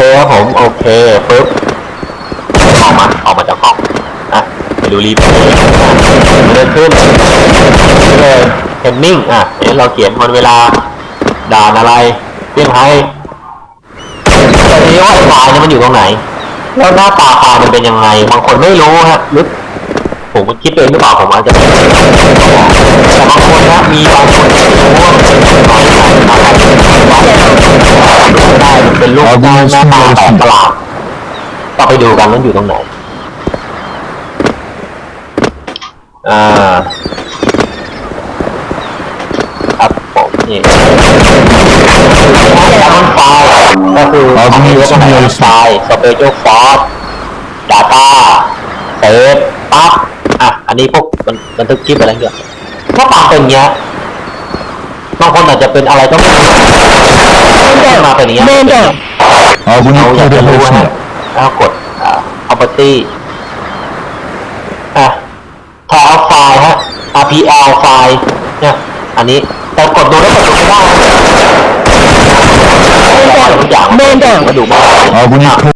ครับผม โอเคปึ๊บออกมา ออกมาจากห้องนะไปดูรีเพลย์เดินขึ้นนี่เลยเทนนิ่งอะเห็นเราเขียนวันเวลา ด่านอะไรเพียงไฮแต่ทีนี้ว่าไอ้ไฟล์เนี่ยมันอยู่ตรงไหน แล้วหน้าตาไฟล์มันเป็นยังไง บางคนไม่รู้ฮะหรือผมก็คิดเองหรือเปล่าผมอาจจะไม่รู้แต่บางคนนะ เป็นรูปหน้าหน้าตาแปลกประหลาดต้องไปดูกันว่าอยู่ตรงไหน อ่า ครับผมนี่แล้วมันไฟล์ก็คืออ๋อเขามีมีไฟล์ simulation ไฟล์สเปเชียลฟอร์สดาต้าเซฟปั๊บอะ อันนี้พวกมันบันทึกคลิปอะไรเงี้ยถ้าตามเป็นเงี้ยบางคนอาจจะเป็นอะไรก็ไม่รู้ มาเป็นอย่างเงี้ย Murder อ๋อคุณเราอยากจะรู้ใช่ฮะแล้วกดอ่า property อะแถวไฟล์ฮะ RPL ไฟล์เนี่ยอันนี้แต่กดดูแล้วกดดูไม่ได้นะทุกอย่าง Murder มาดูไม่ได้ อ๋อคุณ